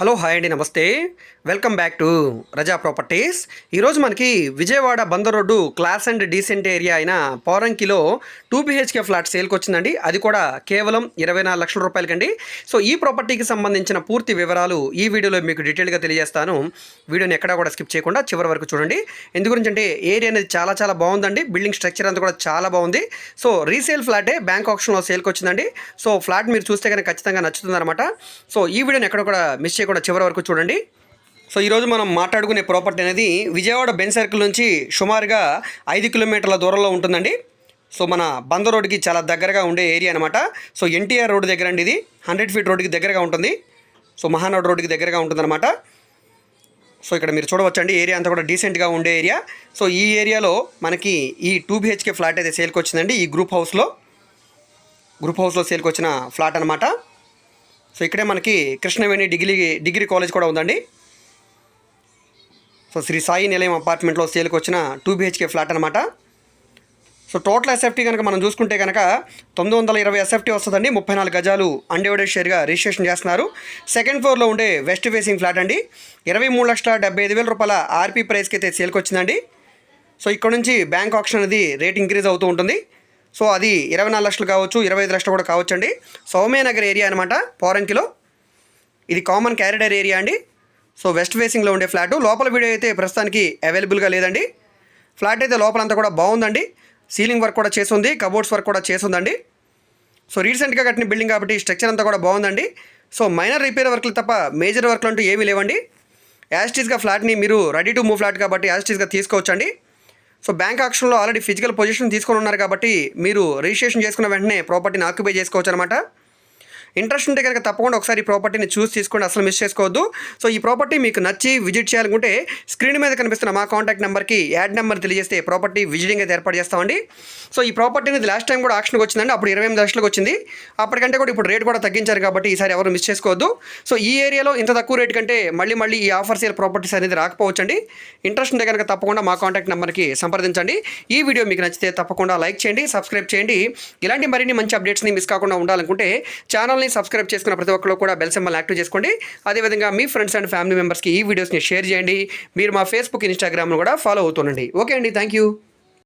Hello hi అండి నమస్తే. Welcome back to Raza Properties. ఈరోజు మనకి Vijayawada Bandar road class and decent area అయిన పౌరంకిలో టూ బిహెచ్కే ఫ్లాట్ సేల్కి వచ్చిందండి. అది కూడా కేవలం ఇరవై నాలుగు లక్షల రూపాయలకండి. సో ఈ ప్రాపర్టీకి సంబంధించిన పూర్తి వివరాలు ఈ వీడియోలో మీకు డీటెయిల్గా తెలియజేస్తాను. వీడియోని ఎక్కడా కూడా స్కిప్ చేయకుండా చివరి వరకు చూడండి. ఎందు గురించి అంటే ఏరియా అనేది చాలా చాలా బాగుందండి. బిల్డింగ్ స్ట్రక్చర్ అంతా కూడా చాలా బాగుంది. సో రీసేల్ ఫ్లాటే బ్యాంక్ ఆప్షన్లో సేల్కి వచ్చిందండి. సో ఫ్లాట్ మీరు చూస్తే కనుక ఖచ్చితంగా నచ్చుతుందన్నమాట. సో ఈ వీడియోని ఎక్కడ కూడా మిస్ చేయకుండా కూడా చివరి వరకు చూడండి. సో ఈరోజు మనం మాట్లాడుకునే ప్రాపర్టీ అనేది విజయవాడ బెన్ సర్కిల్ నుంచి సుమారుగా ఐదు కిలోమీటర్ల దూరంలో ఉంటుందండి. సో మన బంద రోడ్డుకి చాలా దగ్గరగా ఉండే ఏరియా అనమాట సో ఎన్టీఆర్ రోడ్డు దగ్గర అండి ఇది. హండ్రెడ్ ఫీట్ రోడ్కి దగ్గరగా ఉంటుంది. సో మహానాడు రోడ్డుకి దగ్గరగా ఉంటుందన్నమాట. సో ఇక్కడ మీరు చూడవచ్చండి. ఏరియా అంతా కూడా డీసెంట్గా ఉండే ఏరియా. సో ఈ ఏరియాలో మనకి ఈ టూ బిహెచ్కే ఫ్లాట్ అయితే సేల్కి వచ్చిందండి ఈ గ్రూప్ హౌస్లో. గ్రూప్ హౌస్లో సేల్కి వచ్చిన ఫ్లాట్ అనమాట సో ఇక్కడే మనకి కృష్ణవేణి డిగ్రీ డిగ్రీ కాలేజ్ కూడా ఉందండి. సో శ్రీ సాయి నిలయం అపార్ట్మెంట్లో సేల్కి వచ్చిన టూ బిహెచ్కే ఫ్లాట్ అనమాట సో టోటల్ ఎస్ఎఫ్టీ కనుక మనం చూసుకుంటే కనుక తొమ్మిది వందల ఇరవై ఎస్ఎఫ్టీ వస్తుందండి. ముప్పై నాలుగు గజాలు అన్డివైడెడ్ షేర్గా రిజిస్ట్రేషన్ చేస్తున్నారు. సెకండ్ ఫ్లోర్లో ఉండే వెస్ట్ ఫేసింగ్ ఫ్లాట్ అండి. ఇరవై మూడు లక్షల డెబ్బై ఐదు వేల రూపాయల ఆర్పీ ప్రైస్కి అయితే సేల్కి వచ్చిందండి. సో ఇక్కడ నుంచి బ్యాంక్ ఆప్షన్ అనేది రేట్ ఇంక్రీజ్ అవుతూ ఉంటుంది. సో అది ఇరవై నాలుగు లక్షలు కావచ్చు ఇరవై ఐదు లక్షలు కూడా కావచ్చు అండి సౌమ్యనగర్ ఏరియా అనమాట పోరంకిలో. ఇది కామన్ క్యారిడర్ ఏరియా అండి. సో వెస్ట్ ఫేసింగ్లో ఉండే ఫ్లాట్. లోపల వీడియో అయితే ప్రస్తుతానికి అవైలబుల్గా లేదండి. ఫ్లాట్ అయితే లోపలంతా కూడా బాగుందండి. సీలింగ్ వర్క్ కూడా చేసింది కబోర్డ్స్ వర్క్ కూడా చేసిందండి సో రీసెంట్గా కట్టిన బిల్డింగ్ కాబట్టి స్ట్రక్చర్ అంతా కూడా బాగుందండి. సో మైనర్ రిపేర్ వర్క్లు తప్ప మేజర్ వర్క్లు అంటూ ఏమీ లేవండి. యాస్టీస్గా ఫ్లాట్ని మీరు రెడీ టు మూవ్ ఫ్లాట్ కాబట్టి యాస్టీస్గా తీసుకోవచ్చండి. సో బ్యాంక్ ఆక్షన్లో ఆల్రెడీ ఫిజికల్ పొజిషన్ తీసుకొని ఉన్నారు కాబట్టి మీరు రిజిస్ట్రేషన్ చేసుకున్న వెంటనే ప్రాపర్టీని ఆక్యుపై చేసుకోవచ్చు అనమాట ఇంట్రెస్ట్ ఉంటే కనుక తప్పకుండా ఒకసారి ఈ ప్రాపర్టీని చూసి తీసుకోండి అసలు మిస్ చేసుకోవద్దు. సో ఈ ప్రాపర్టీ మీకు నచ్చి విజిట్ చేయాలనుకుంటే స్క్రీన్ మీద కనిపిస్తున్న మా కాంటాక్ట్ నెంబర్కి యాడ్ నెంబర్ తెలియజేస్తే ప్రాపర్టీ విజిటింగ్ అయితే ఏర్పాటు చేస్తామండి. సో ఈ ప్రాపర్టీ అనేది లాస్ట్ టైం కూడా ఆక్షన్కి వచ్చిందండి అప్పుడు ఇరవై ఎనిమిది లక్షలకు వచ్చింది. అప్పటికంటే కూడా ఇప్పుడు రేట్ కూడా తగ్గించారు కాబట్టి ఈసారి ఎవరు మిస్ చేసుకోవద్దు. సో ఈ ఏరియాలో ఇంత తక్కువ రేట్ కంటే మళ్ళీ మళ్ళీ ఈ ఆఫర్ సేల్ ప్రాపర్టీస్ అనేది రాకపోవచ్చండి. ఇంట్రెస్ట్ ఉంటే కనుక తప్పకుండా మా కాంటాక్ట్ నెంబర్కి సంప్రదించండి. ఈ వీడియో మీకు నచ్చితే తప్పకుండా లైక్ చేయండి సబ్స్క్రైబ్ చేయండి. ఇలాంటి మరిన్ని మంచి అప్డేట్స్ని మిస్ కాకుండా ఉండాలనుకుంటే ఛానల్ ఛానల్ని సబ్స్క్రైబ్ చేసుకున్న ప్రతి ఒక్కరు కూడా బెల్ సింబల్ యాక్టివ్ చేసుకోండి. అదేవిధంగా మీ ఫ్రెండ్స్ అండ్ ఫ్యామిలీ మెంబర్స్కి ఈ వీడియోస్ని షేర్ చేయండి. మీరు మా ఫేస్బుక్ ఇన్స్టాగ్రామ్ను కూడా ఫాలో అవుతుండండి ఓకే అండి. Thank you